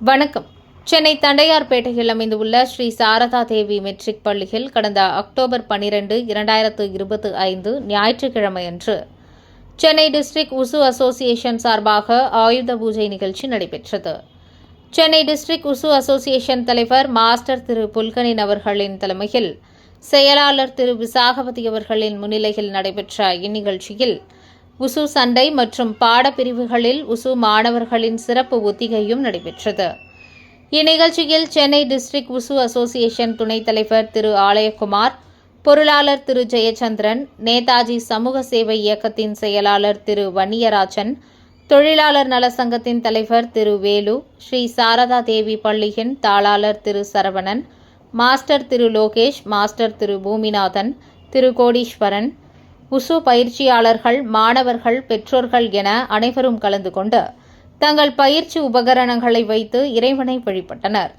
வணக்கம். சென்னை தண்டையார்பேட்டையில் அமைந்துள்ள ஸ்ரீ சாரதா தேவி மெட்ரிக் பள்ளியில் கடந்த அக்டோபர் பனிரெண்டு இரண்டாயிரத்து இருபத்தி ஐந்து ஞாயிற்றுக்கிழமையன்று சென்னை டிஸ்ட்ரிக்ட் உசு அசோசியேஷன் சார்பாக ஆயுத பூஜை நிகழ்ச்சி நடைபெற்றது. சென்னை டிஸ்ட்ரிக்ட் உசு அசோசியேஷன் தலைவர் மாஸ்டர் திரு புல்கனின் அவர்களின் தலைமையில் செயலாளர் திரு விசாகபதி அவர்களின் முன்னிலையில் நடைபெற்ற இந்நிகழ்ச்சியில் உசு சண்டை மற்றும் பாடப்பிரிவுகளில் உசு மாணவர்களின் சிறப்பு ஒத்திகையும் நடைபெற்றது. இந்நிகழ்ச்சியில் சென்னை டிஸ்ட்ரிக்ட் உசு அசோசியேஷன் துணைத் தலைவர் திரு ஆலயகுமார் பொருளாளர் திரு ஜெயச்சந்திரன் நேதாஜி சமூக சேவை இயக்கத்தின் செயலாளர் திரு வன்னியராஜன் தொழிலாளர் நல சங்கத்தின் தலைவர் திரு வேலு ஸ்ரீ சாரதா தேவி பள்ளியின் தாளாளர் Thiru Saravanan master Thiru Lokesh master Thiru Boominathan Thiru Kodeeswaran wushu பயிற்சியாளர்கள் மாணவர்கள் பெற்றோர்கள் என அனைவரும் கலந்து கொண்டு தங்கள் பயிற்சி உபகரணங்களை வைத்து இறைவனை வழிபட்டனர்.